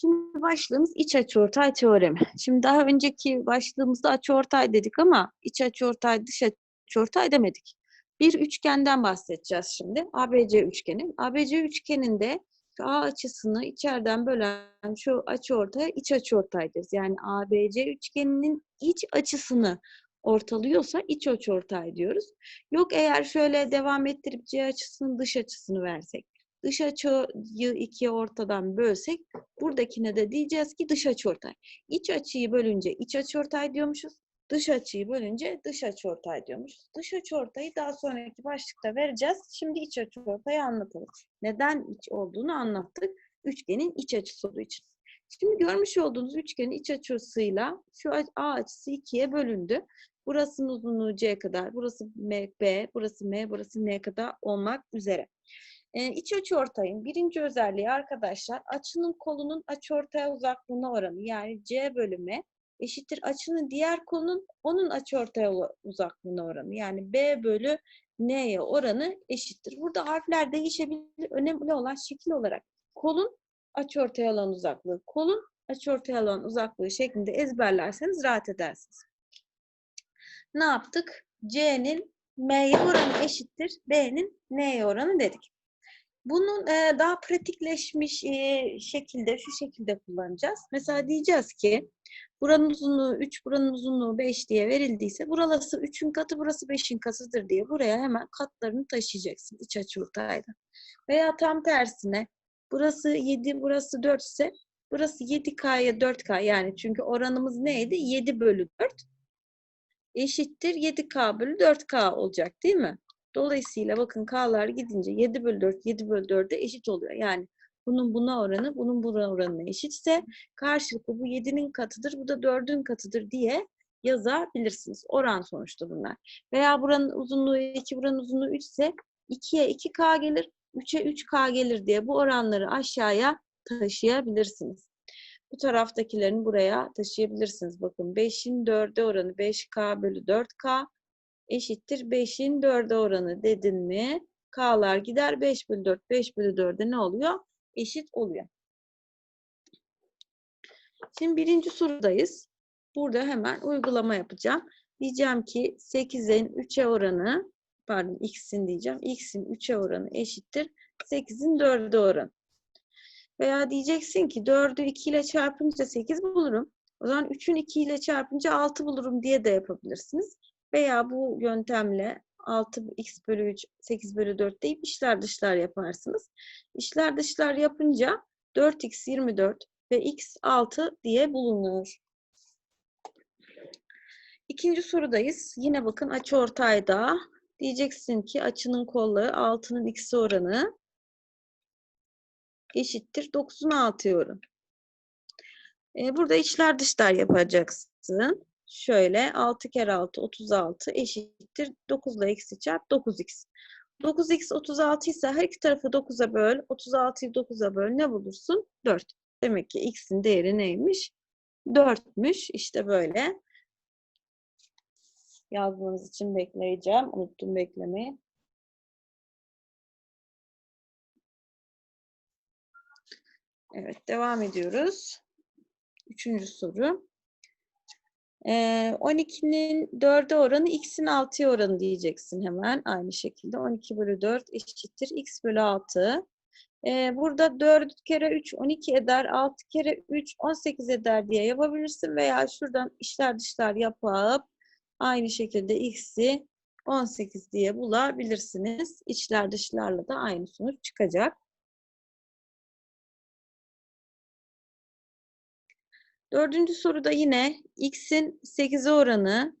Şimdi başlığımız iç açıortay teoremi. Şimdi daha önceki başlığımızda açıortay dedik ama iç açıortay, dış açıortay demedik. Bir üçgenden bahsedeceğiz şimdi. ABC üçgeni. ABC üçgeninde A açısını içeriden bölen şu açıortaya iç açıortay deriz. Yani ABC üçgeninin iç açısını ortalıyorsa iç açıortay diyoruz. Yok eğer şöyle devam ettirip C açısının dış açısını versek, dış açıyı ikiye ortadan bölsek buradakine de diyeceğiz ki dış açıortay. İç açıyı bölünce iç açıortay diyormuşuz. Dış açıyı bölünce dış açıortay diyormuşuz. Dış açıortayı daha sonraki başlıkta vereceğiz. Şimdi iç açıortayı anlatalım. Neden iç olduğunu anlattık. Üçgenin iç açısı olduğu için. Şimdi görmüş olduğunuz üçgenin iç açısıyla şu A açısı ikiye bölündü. Burasının uzunluğu C kadar, burası M, B, burası M, burası N kadar olmak üzere. Ee, iç açıortayın birinci özelliği arkadaşlar açının kolunun açıortaya uzaklığına oranı yani C bölümü eşittir açının diğer kolunun onun açıortaya uzaklığına oranı yani B bölü N'ye oranı eşittir. Burada harfler değişebilir. Önemli olan şekil olarak kolun açıortaya olan uzaklığı, kolun açıortaya olan uzaklığı şeklinde ezberlerseniz rahat edersiniz. Ne yaptık? C'nin M'ye oranı eşittir, B'nin N'ye oranı dedik. Bunun e, daha pratikleşmiş e, şekilde, şu şekilde kullanacağız. Mesela diyeceğiz ki, buranın uzunluğu 3, buranın uzunluğu 5 diye verildiyse, burası 3'ün katı, burası 5'in katıdır diye buraya hemen katlarını taşıyacaksın iç açıortayda. Veya tam tersine, burası 7, burası 4 ise, burası 7K'ya 4K yani çünkü oranımız neydi? 7 bölü 4 eşittir 7K bölü 4K olacak değil mi? Dolayısıyla bakın K'lar gidince 7 bölü 4, 7 bölü 4'e eşit oluyor. Yani bunun buna oranı, bunun buna oranına eşitse karşılıklı bu 7'nin katıdır, bu da 4'ün katıdır diye yazabilirsiniz. Oran sonuçta bunlar. Veya buranın uzunluğu 2, buranın uzunluğu 3 ise 2'ye 2K gelir, 3'e 3K gelir diye bu oranları aşağıya taşıyabilirsiniz. Bu taraftakilerini buraya taşıyabilirsiniz. Bakın 5'in 4'e oranı 5K bölü 4K eşittir 5'in 4'e oranı dedin mi? K'lar gider 5 bölü 4. 5 bölü 4'e ne oluyor? Eşit oluyor. Şimdi birinci sorudayız. Burada hemen uygulama yapacağım. Diyeceğim ki 8'in 3'e oranı pardon x'in diyeceğim. x'in 3'e oranı eşittir. 8'in 4'e oranı. Veya diyeceksin ki 4'ü 2 ile çarpınca 8 bulurum. O zaman 3'ün 2 ile çarpınca 6 bulurum diye de yapabilirsiniz. Veya bu yöntemle 6x bölü 3, 8 bölü 4 deyip işler dışlar yaparsınız. İşler dışlar yapınca 4x 24 ve x 6 diye bulunur. İkinci sorudayız. Yine bakın açı ortayda. Diyeceksin ki açının kolları 6'nın x'i oranı eşittir 9'un 6'ya oranı. Ee, burada içler dışlar yapacaksın. Şöyle 6 kere 6 36 eşittir 9 ile x'i çarp 9x. 9x 36 ise her iki tarafı 9'a böl. 36'yı 9'a böl ne bulursun? 4. Demek ki x'in değeri neymiş? 4'müş. İşte böyle. Yazmanız için bekleyeceğim. Unuttum beklemeyi. Evet, devam ediyoruz. Üçüncü soru. 12'nin 4'e oranı x'in 6'ya oranı diyeceksin hemen aynı şekilde. 12 bölü 4 eşittir x bölü 6. Burada 4 kere 3 12 eder, 6 kere 3 18 eder diye yapabilirsin veya şuradan işler dışlar yapıp aynı şekilde x'i 18 diye bulabilirsiniz. İçler dışlarla da aynı sonuç çıkacak. Dördüncü soruda yine x'in 8'e oranı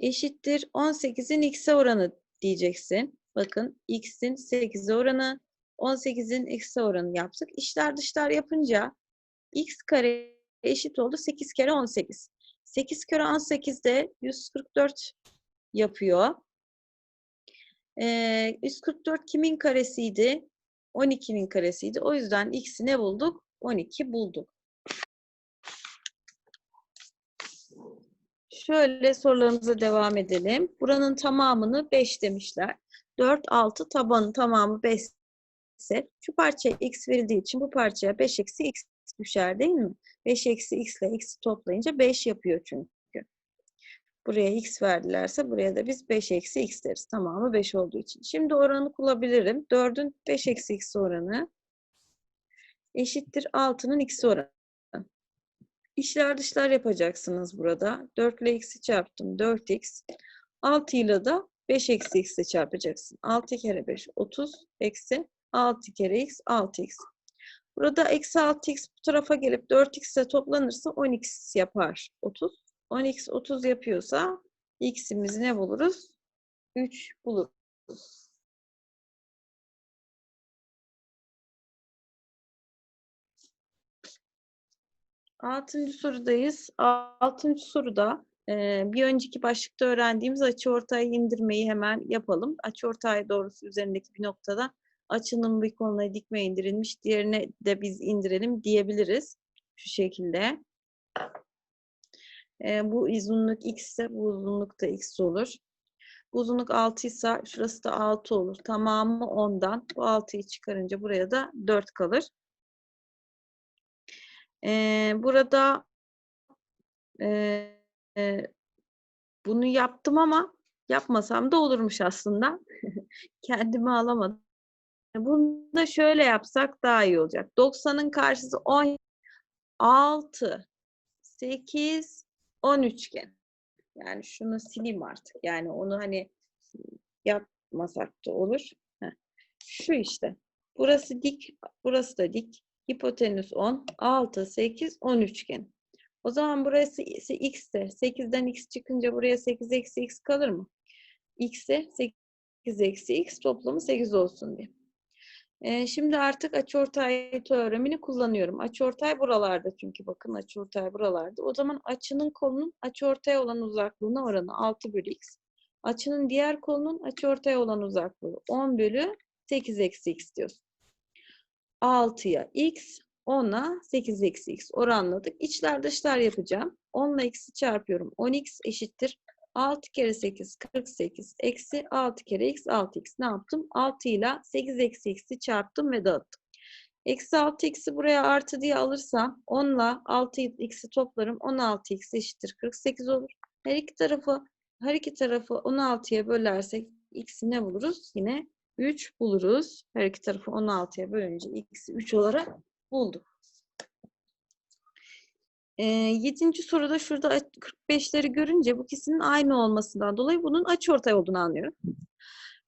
eşittir 18'in x'e oranı diyeceksin. Bakın x'in 8'e oranı 18'in x'e oranı yaptık. İşler dışlar yapınca x kare eşit oldu 8 kere 18. 8 kere 18 de 144 yapıyor. Ee, 144 kimin karesiydi? 12'nin karesiydi. O yüzden x'i ne bulduk? 12 bulduk. Şöyle sorularımıza devam edelim. Buranın tamamını 5 demişler. 4, 6 tabanın tamamı 5 ise şu parçaya x verildiği için bu parçaya 5 eksi x düşer değil mi? 5 eksi x ile x'i toplayınca 5 yapıyor çünkü. Buraya x verdilerse buraya da biz 5 eksi x deriz. Tamamı 5 olduğu için. Şimdi oranı bulabilirim. 4'ün 5 eksi x oranı eşittir 6'nın x oranı. İşler dışlar yapacaksınız burada. 4 ile x'i çarptım. 4x. 6 ile de 5 eksi x çarpacaksın. 6 kere 5 30 eksi 6 kere x 6x. Burada eksi 6x bu tarafa gelip 4x ile toplanırsa 10x yapar. 30. 10x 30 yapıyorsa x'imizi ne buluruz? 3 buluruz. Altıncı sorudayız. Altıncı soruda e, bir önceki başlıkta öğrendiğimiz açıortayı indirmeyi hemen yapalım. Açıortay doğrusu üzerindeki bir noktada açının bir koluna dikme indirilmiş, diğerine de biz indirelim diyebiliriz. Şu şekilde. E, bu uzunluk x ise bu uzunluk da x olur. Bu uzunluk 6 ise şurası da 6 olur. Tamamı 10'dan. Bu 6'yı çıkarınca buraya da 4 kalır. Ee, burada e, e, bunu yaptım ama yapmasam da olurmuş aslında. Kendimi alamadım. Bunu da şöyle yapsak daha iyi olacak. 90'ın karşısı 10, 6, 8, 10 üçgen. Yani şunu sileyim artık. Yani onu hani yapmasak da olur. Heh. Şu işte. Burası dik, burası da dik. Hipotenüs 10, 6, 8, 10 üçgen. O zaman burası x'te. 8'den x çıkınca buraya 8 eksi x kalır mı? x'e 8 eksi x toplamı 8 olsun diye. Ee, şimdi artık açıortay teoremini kullanıyorum. Açıortay buralarda çünkü bakın açıortay buralarda. O zaman açının kolunun açıortaya olan uzaklığına oranı 6 bölü x. Açının diğer kolunun açıortaya olan uzaklığı 10 bölü 8 eksi x diyorsun. 6'ya x, 10'a 8 eksi x oranladık. İçler dışlar yapacağım. 10 ile x'i çarpıyorum. 10x eşittir. 6 kere 8 48 eksi 6 kere x 6x ne yaptım? 6 ile 8 eksi x'i çarptım ve dağıttım. Eksi 6x'i buraya artı diye alırsam 10 ile 6x'i toplarım. 16x eşittir 48 olur. Her iki tarafı her iki tarafı 16'ya bölersek x'i ne buluruz? Yine 3 buluruz. Her iki tarafı 16'ya bölünce x'i 3 olarak bulduk. Ee, yedinci soruda şurada 45'leri görünce bu ikisinin aynı olmasından dolayı bunun açıortay olduğunu anlıyorum.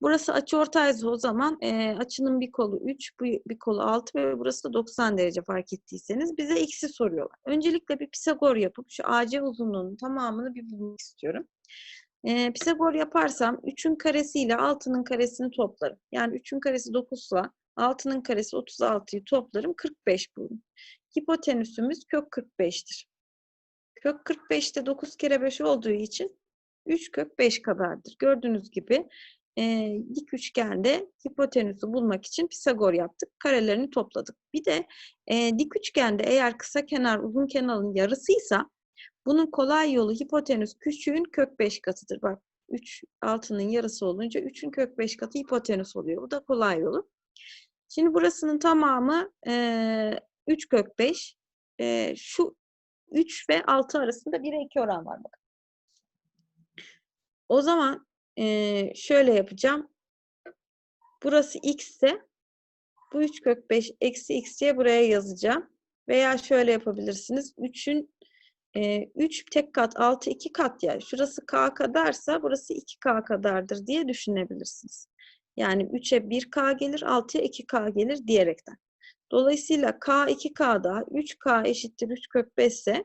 Burası açıortaysa o zaman e, açının bir kolu 3, bu bir kolu 6 ve burası da 90 derece fark ettiyseniz bize x'i soruyorlar. Öncelikle bir Pisagor yapıp şu AC uzunluğunun tamamını bir bulmak istiyorum. E, Pisagor yaparsam 3'ün karesi ile 6'nın karesini toplarım. Yani 3'ün karesi 9 ise 6'nın karesi 36'yı toplarım 45 bulurum. Hipotenüsümüz kök 45'tir. Kök 45'te 9 kere 5 olduğu için 3 kök 5 kadardır. Gördüğünüz gibi e, dik üçgende hipotenüsü bulmak için Pisagor yaptık. Karelerini topladık. Bir de e, dik üçgende eğer kısa kenar uzun kenarın yarısıysa bunun kolay yolu hipotenüs küçüğün kök 5 katıdır. Bak 3 altının yarısı olunca 3'ün kök 5 katı hipotenüs oluyor. Bu da kolay yolu. Şimdi burasının tamamı e, 3 kök 5. E, şu 3 ve 6 arasında 1'e 2 oran var. Bakın. O zaman e, şöyle yapacağım. Burası x ise bu 3 kök 5 eksi x diye buraya yazacağım. Veya şöyle yapabilirsiniz. 3'ün e, 3 tek kat 6 2 kat ya. Şurası k kadarsa burası 2k kadardır diye düşünebilirsiniz. Yani 3'e 1k gelir 6'ya 2k gelir diyerekten. Dolayısıyla k 2k'da 3k eşittir 3 kök 5 ise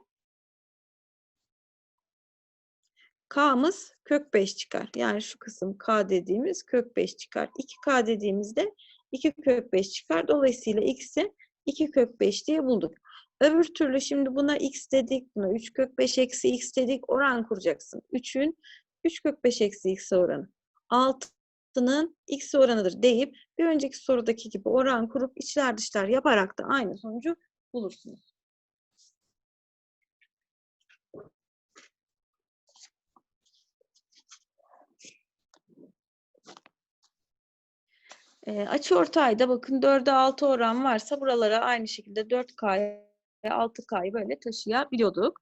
k'mız kök 5 çıkar. Yani şu kısım k dediğimiz kök 5 çıkar. 2k dediğimizde 2 kök 5 çıkar. Dolayısıyla x'i 2 kök 5 diye bulduk. Öbür türlü şimdi buna x dedik, buna 3 kök 5 eksi x dedik, oran kuracaksın. 3'ün 3 kök 5 eksi x oranı. 6'nın x oranıdır deyip bir önceki sorudaki gibi oran kurup içler dışlar yaparak da aynı sonucu bulursunuz. E, açı ortayda bakın 4'e 6 oran varsa buralara aynı şekilde 4K 6K'yı böyle taşıyabiliyorduk.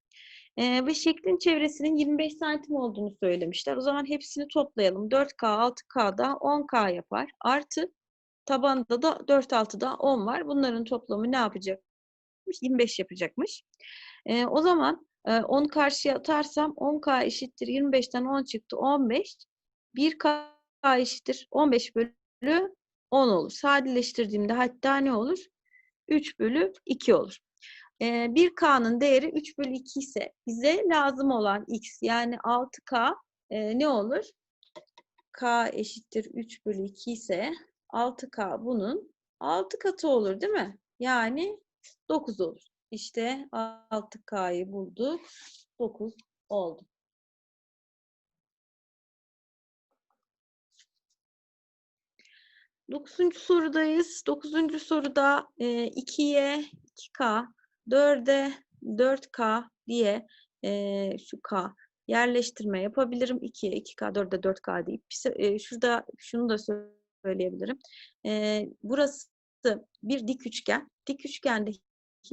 Ee, ve şeklin çevresinin 25 santim olduğunu söylemişler. O zaman hepsini toplayalım. 4K, 6K da 10K yapar. Artı tabanda da 4 6'da 10 var. Bunların toplamı ne yapacak? 25 yapacakmış. Ee, o zaman e, 10 karşıya atarsam 10K eşittir 25'ten 10 çıktı 15. 1K eşittir 15 bölü 10 olur. Sadeleştirdiğimde hatta ne olur? 3 bölü 2 olur. Ee, 1K'nın değeri 3 bölü 2 ise bize lazım olan X yani 6K e, ne olur? K eşittir 3 bölü 2 ise 6K bunun 6 katı olur değil mi? Yani 9 olur. İşte 6K'yı bulduk. 9 oldu. Dokuzuncu sorudayız. Dokuzuncu soruda e, 2'ye 2K, 4'e 4K diye e, şu K yerleştirme yapabilirim. 2'ye 2K, 4'e 4K deyip e, şurada şunu da söyleyebilirim. E, burası bir dik üçgen. Dik üçgende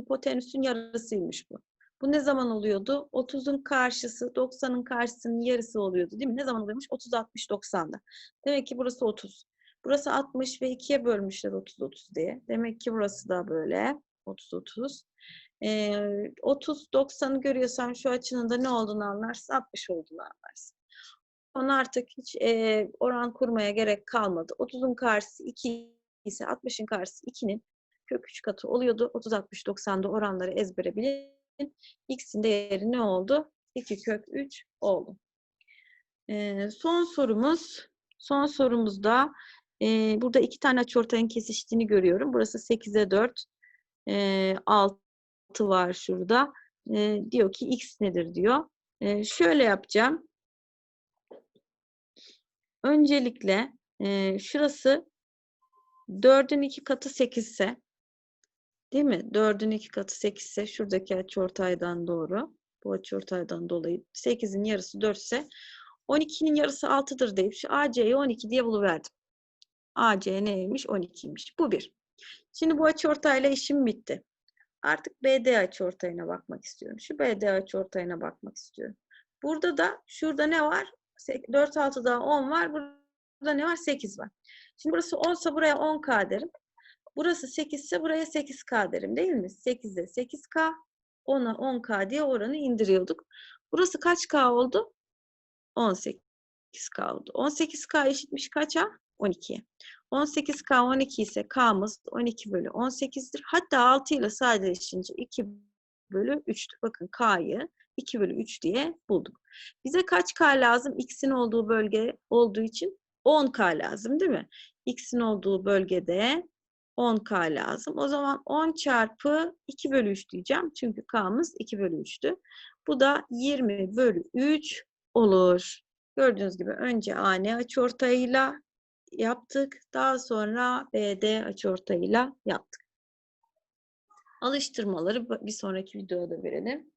hipotenüsün yarısıymış bu. Bu ne zaman oluyordu? 30'un karşısı 90'ın karşısının yarısı oluyordu değil mi? Ne zaman oluyormuş? 30 60 90'da. Demek ki burası 30. Burası 60 ve 2'ye bölmüşler 30 30 diye. Demek ki burası da böyle 30 30. Ee, 30 90'ı görüyorsan şu açının da ne olduğunu anlarsın, 60 olduğunu anlarsın. Onu artık hiç e, oran kurmaya gerek kalmadı. 30'un karşısı 2 ise 60'ın karşısı 2'nin kök 3 katı oluyordu. 30 60 90'da oranları ezbere bilin. X'in değeri ne oldu? 2 kök 3 oldu. Ee, son sorumuz son sorumuzda e, burada iki tane açıortayın kesiştiğini görüyorum. Burası 8'e 4 e, 6 var şurada. E, diyor ki X nedir diyor. E, şöyle yapacağım. Öncelikle e, şurası 4'ün 2 katı 8 ise değil mi? 4'ün 2 katı 8 ise şuradaki açıortaydan doğru. Bu açıortaydan dolayı 8'in yarısı 4 ise 12'nin yarısı 6'dır deyip şu AC'yi 12 diye buluverdim. AC neymiş? 12'ymiş. Bu bir. Şimdi bu açıortayla işim bitti. Artık BD açıortayına bakmak istiyorum. Şu BD açıortayına bakmak istiyorum. Burada da şurada ne var? 4 6'da 10 var. Burada ne var? 8 var. Şimdi burası 10 ise buraya 10K derim. Burası 8 ise buraya 8K derim değil mi? 8'e 8K, 10'a 10K diye oranı indiriyorduk. Burası kaç K oldu? 18K oldu. 18K eşitmiş kaça? 12'ye. 18K 12 ise K'mız 12 bölü 18'dir. Hatta 6 ile sadeleşince 2 bölü 3'tür. Bakın K'yı 2 bölü 3 diye bulduk. Bize kaç K lazım? X'in olduğu bölge olduğu için 10K lazım değil mi? X'in olduğu bölgede 10K lazım. O zaman 10 çarpı 2 bölü 3 diyeceğim. Çünkü K'mız 2 bölü 3'tü. Bu da 20 bölü 3 olur. Gördüğünüz gibi önce AN açıortayıyla yaptık. Daha sonra BD açıortayıyla yaptık. Alıştırmaları bir sonraki videoda verelim.